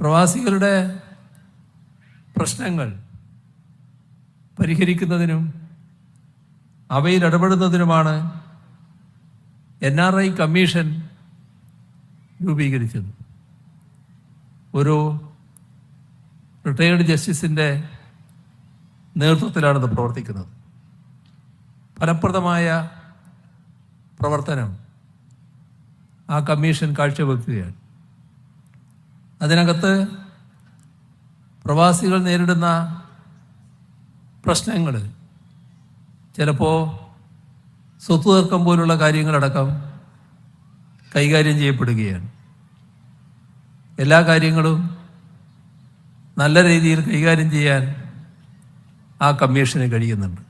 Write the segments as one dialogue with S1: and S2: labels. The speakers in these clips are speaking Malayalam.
S1: പ്രവാസികളുടെ പ്രശ്നങ്ങൾ പരിഹരിക്കുന്നതിനും അവയിൽ ഇടപെടുന്നതിനുമാണ് എൻ ആർ ഐ കമ്മീഷൻ രൂപീകരിച്ചത്. ഒരു റിട്ടയേർഡ് ജസ്റ്റിസിന്റെ നേതൃത്വത്തിലാണിത് പ്രവർത്തിക്കുന്നത്. ഫലപ്രദമായ പ്രവർത്തനം ആ കമ്മീഷൻ കാഴ്ചവെക്കുകയാണ്. അതിനകത്ത് പ്രവാസികൾ നേരിടുന്ന പ്രശ്നങ്ങൾ ചിലപ്പോൾ സ്വത്ത് തർക്കം പോലുള്ള കാര്യങ്ങളടക്കം കൈകാര്യം ചെയ്യപ്പെടുകയാണ്. എല്ലാ കാര്യങ്ങളും നല്ല രീതിയിൽ കൈകാര്യം ചെയ്യാൻ ആ കമ്മീഷന് കഴിയുന്നുണ്ട്.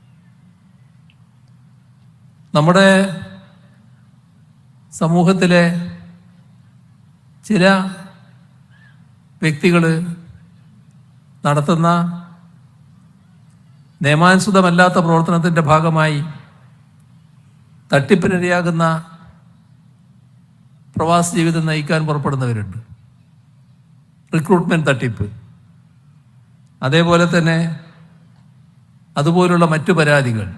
S1: നമ്മുടെ സമൂഹത്തിലെ ചില വ്യക്തികൾ നടത്തുന്ന നിയമാനുസൃതമല്ലാത്ത പ്രവർത്തനത്തിന്റെ ഭാഗമായി തട്ടിപ്പിനിരയാകുന്ന പ്രവാസി ജീവിതം നയിക്കാൻ പുറപ്പെടുന്നവരുണ്ട്. റിക്രൂട്ട്മെന്റ് തട്ടിപ്പ്. അതേപോലെ തന്നെ അതുപോലുള്ള മറ്റു പരാതികൾ.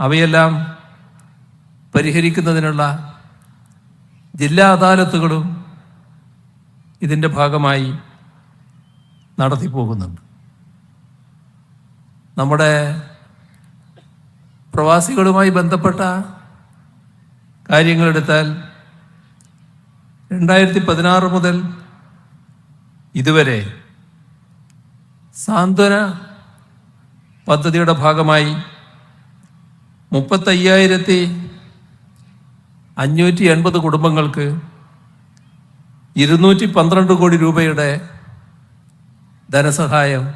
S1: അവയെല്ലാം പരിഹരിക്കുന്നതിനുള്ള ജില്ലാ അദാലത്തുകളും ഇതിന്റെ ഭാഗമായി നടത്തിപ്പോകുന്നുണ്ട്. നമ്മുടെ പ്രവാസികളുമായി ബന്ധപ്പെട്ട കാര്യങ്ങളെടുത്താൽ രണ്ടായിരത്തി പതിനാറ് മുതൽ ഇതുവരെ സാന്ത്വന പദ്ധതിയുടെ ഭാഗമായി മുപ്പത്തയ്യായിരത്തി അഞ്ഞൂറ്റി എൺപത് കുടുംബങ്ങൾക്ക് ഇരുന്നൂറ്റി പന്ത്രണ്ട് കോടി രൂപയുടെ ധനസഹായം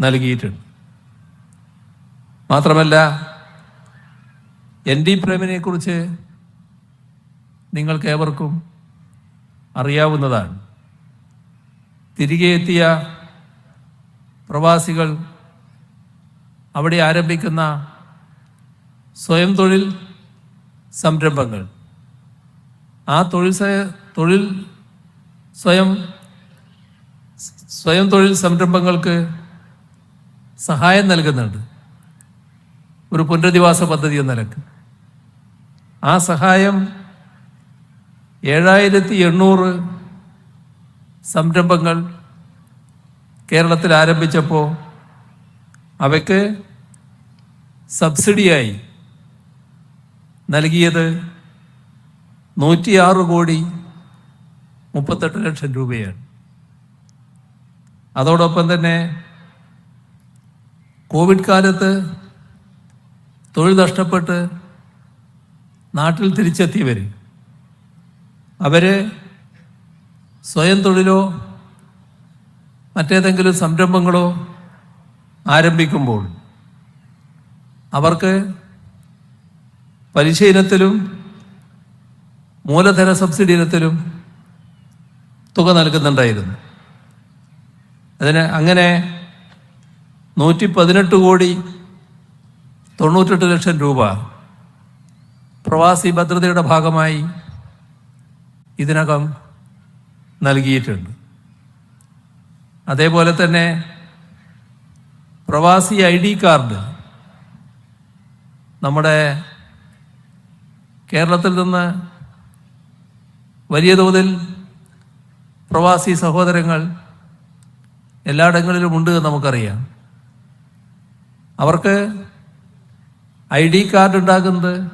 S1: നൽകിയിട്ടുണ്ട്. മാത്രമല്ല എൻ ഡി പ്രേമിനെ കുറിച്ച് നിങ്ങൾക്ക് ഏവർക്കും അറിയാവുന്നതാണ്. തിരികെ എത്തിയ പ്രവാസികൾ അവിടെ ആരംഭിക്കുന്ന സ്വയം തൊഴിൽ സംരംഭങ്ങൾ. ആ തൊഴിൽ തൊഴിൽ സ്വയം സ്വയം തൊഴിൽ സംരംഭങ്ങൾക്ക് സഹായം നൽകുന്നുണ്ട്. ഒരു പുനരധിവാസ പദ്ധതി എന്ന നിലയ്ക്ക്. ആ സഹായം ഏഴായിരത്തി എണ്ണൂറ് സംരംഭങ്ങൾ കേരളത്തിൽ ആരംഭിച്ചപ്പോൾ അവയ്ക്ക് സബ്സിഡിയായി നൽകിയത് നൂറ്റിയാറ് കോടി മുപ്പത്തെട്ട് ലക്ഷം രൂപയാണ്. അതോടൊപ്പം തന്നെ കോവിഡ് കാലത്ത് തൊഴിൽ നഷ്ടപ്പെട്ട് നാട്ടിൽ തിരിച്ചെത്തിയവർ അവർ സ്വയം തൊഴിലോ മറ്റേതെങ്കിലും സംരംഭങ്ങളോ ആരംഭിക്കുമ്പോൾ അവർക്ക് പരിശീലനത്തിലും മൂലധന സബ്സിഡി ഇനത്തിലും തുക നൽകുന്നുണ്ടായിരുന്നു. അതിന് അങ്ങനെ നൂറ്റി പതിനെട്ട് കോടി തൊണ്ണൂറ്റെട്ട് ലക്ഷം രൂപ പ്രവാസി ഭദ്രതയുടെ ഭാഗമായി ഇതിനകം നൽകിയിട്ടുണ്ട്. അതേപോലെ തന്നെ പ്രവാസി ഐ ഡി കാർഡ് നമ്മുടെ കേരളത്തിൽ നിന്ന് വലിയ തോതിൽ പ്രവാസി സഹോദരങ്ങൾ എല്ലായിടങ്ങളിലും ഉണ്ട് നമുക്കറിയാം. അവർക്ക് ഐ ഡി കാർഡ് ഉണ്ടാകുന്നത്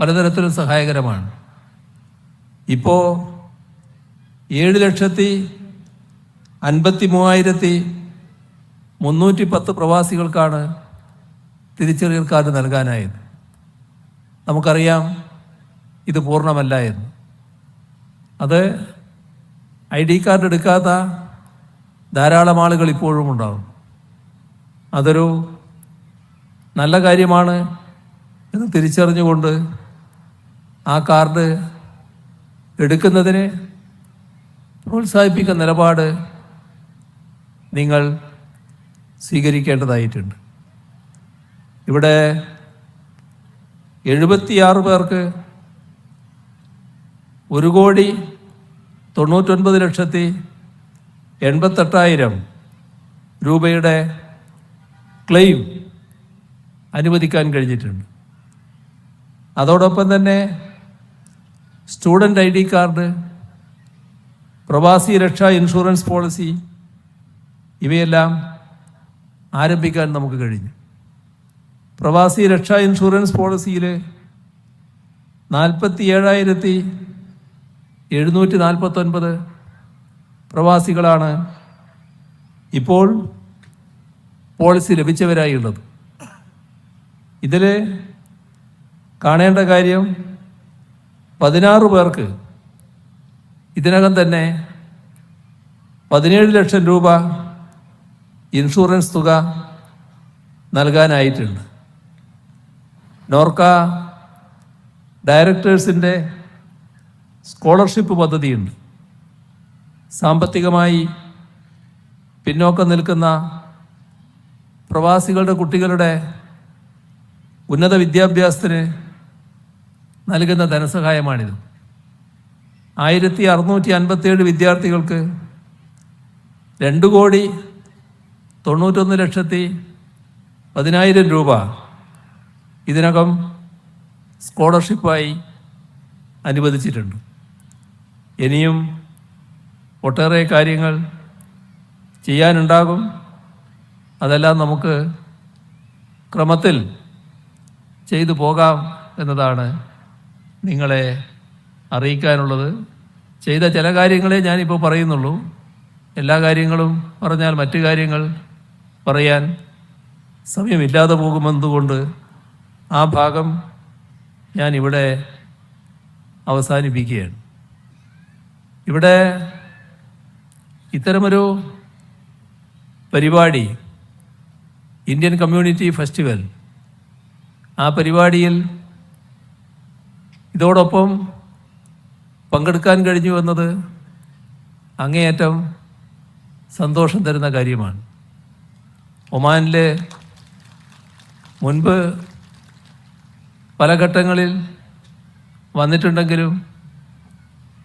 S1: പലതരത്തിലും സഹായകരമാണ്. ഇപ്പോൾ ഏഴ് ലക്ഷത്തി അൻപത്തി മൂവായിരത്തി മുന്നൂറ്റി പത്ത് പ്രവാസികൾക്കാണ് തിരിച്ചറിയൽ കാർഡ് നൽകാനായത്. നമുക്കറിയാം ഇത് പൂർണമല്ല എന്ന്. അത് ഐ ഡി കാർഡ് എടുക്കാത്ത ധാരാളം ആളുകൾ ഇപ്പോഴും ഉണ്ടാകും അതൊരു നല്ല കാര്യമാണ് എന്ന് തിരിച്ചറിഞ്ഞുകൊണ്ട് ആ കാർഡ് എടുക്കുന്നതിന് പ്രോത്സാഹിപ്പിക്കുന്ന നിലപാട് നിങ്ങൾ സ്വീകരിക്കേണ്ടതായിട്ടുണ്ട്. ഇവിടെ എഴുപത്തിയാറ് പേർക്ക് ഒരു കോടി തൊണ്ണൂറ്റൊൻപത് ലക്ഷത്തി എൺപത്തെട്ടായിരം രൂപയുടെ ക്ലെയിം അനുവദിക്കാൻ കഴിഞ്ഞിട്ടുണ്ട്. അതോടൊപ്പം തന്നെ സ്റ്റുഡന്റ് ഐ ഡി കാർഡ് പ്രവാസി രക്ഷാ ഇൻഷുറൻസ് പോളിസി ഇവയെല്ലാം ആരംഭിക്കാൻ നമുക്ക് കഴിഞ്ഞു. പ്രവാസി രക്ഷാ ഇൻഷുറൻസ് പോളിസിയിൽ നാൽപ്പത്തി ഏഴായിരത്തി എഴുന്നൂറ്റി നാൽപ്പത്തൊൻപത് പ്രവാസികളാണ് ഇപ്പോൾ പോളിസി ലഭിച്ചവരായി ഉള്ളത്. ഇതിൽ കാണേണ്ട കാര്യം പതിനാറ് പേർക്ക് ഇതിനകം തന്നെ പതിനേഴ് ലക്ഷം രൂപ ഇൻഷുറൻസ് തുക നൽകാനായിട്ടുണ്ട്. നോർക്ക ഡയറക്ടേഴ്സിന്റെ സ്കോളർഷിപ്പ് പദ്ധതിയുണ്ട്. സാമ്പത്തികമായി പിന്നോക്കം നിൽക്കുന്ന പ്രവാസികളുടെ കുട്ടികളുടെ ഉന്നത വിദ്യാഭ്യാസത്തിന് നൽകുന്ന ധനസഹായമാണിത്. ആയിരത്തി അറുന്നൂറ്റി അൻപത്തേഴ് വിദ്യാർത്ഥികൾക്ക് രണ്ട് കോടി തൊണ്ണൂറ്റൊന്ന് ലക്ഷത്തി പതിനായിരം രൂപ ഇതിനകം സ്കോളർഷിപ്പായി അനുവദിച്ചിട്ടുണ്ട്. ഇനിയും ഒട്ടേറെ കാര്യങ്ങൾ ചെയ്യാനുണ്ടാകും. അതെല്ലാം നമുക്ക് ക്രമത്തിൽ ചെയ്തു പോകാം എന്നതാണ് നിങ്ങളെ അറിയിക്കാനുള്ളത്. ചെയ്ത ചില കാര്യങ്ങളെ ഞാനിപ്പോൾ പറയുന്നുള്ളൂ. എല്ലാ കാര്യങ്ങളും പറഞ്ഞാൽ മറ്റു കാര്യങ്ങൾ പറയാൻ സമയമില്ലാതെ പോകുമെന്നതുകൊണ്ട് ആ ഭാഗം ഞാനിവിടെ അവസാനിപ്പിക്കുകയാണ്. ഇവിടെ ഇത്തരമൊരു പരിപാടി ഇന്ത്യൻ കമ്മ്യൂണിറ്റി ഫെസ്റ്റിവൽ ആ പരിപാടിയിൽ ഇതോടൊപ്പം പങ്കെടുക്കാൻ കഴിഞ്ഞു എന്നത് അങ്ങേയറ്റം സന്തോഷം തരുന്ന കാര്യമാണ്. ഒമാനിലെ മുൻപ് പല ഘട്ടങ്ങളിൽ വന്നിട്ടുണ്ടെങ്കിലും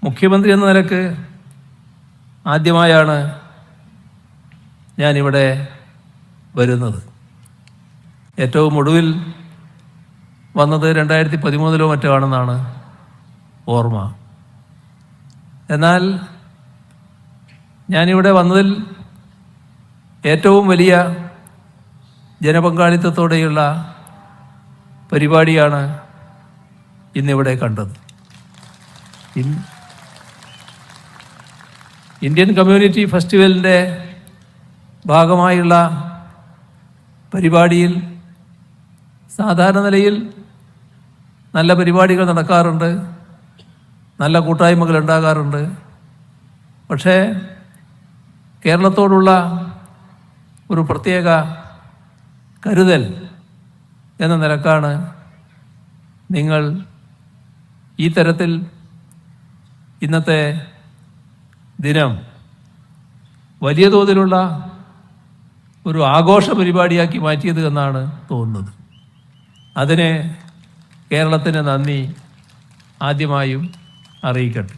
S1: മുഖ്യമന്ത്രി എന്ന നിലയ്ക്ക് ആദ്യമായാണ് ഞാനിവിടെ വരുന്നത്. ഏറ്റവും ഒടുവിൽ വന്നത് രണ്ടായിരത്തി പതിമൂന്നിലോ മറ്റോ ആണെന്നാണ് ഓർമ്മ. എന്നാൽ ഞാനിവിടെ വന്നതിൽ ഏറ്റവും വലിയ ജനപങ്കാളിത്തത്തോടെയുള്ള പരിപാടിയാണ് ഇന്നിവിടെ കണ്ടത്. ഇന്ത്യൻ കമ്മ്യൂണിറ്റി ഫെസ്റ്റിവലിന്റെ ഭാഗമായുള്ള പരിപാടിയിൽ സാധാരണ നിലയിൽ നല്ല പരിപാടികൾ നടക്കാറുണ്ട്. നല്ല കൂട്ടായ്മകൾ ഉണ്ടാകാറുണ്ട്. പക്ഷേ കേരളത്തോടുള്ള ഒരു പ്രത്യേക കരുതൽ എന്ന നിലക്കാണ് നിങ്ങൾ ഈ തരത്തിൽ ഇന്നത്തെ ദിനം വലിയ തോതിലുള്ള ഒരു ആഘോഷ പരിപാടിയാക്കി മാറ്റിയത് എന്നാണ് തോന്നുന്നത്. അതിനെ കേരളത്തിന് നന്ദി ആദ്യമായും അറിയിക്കട്ടെ.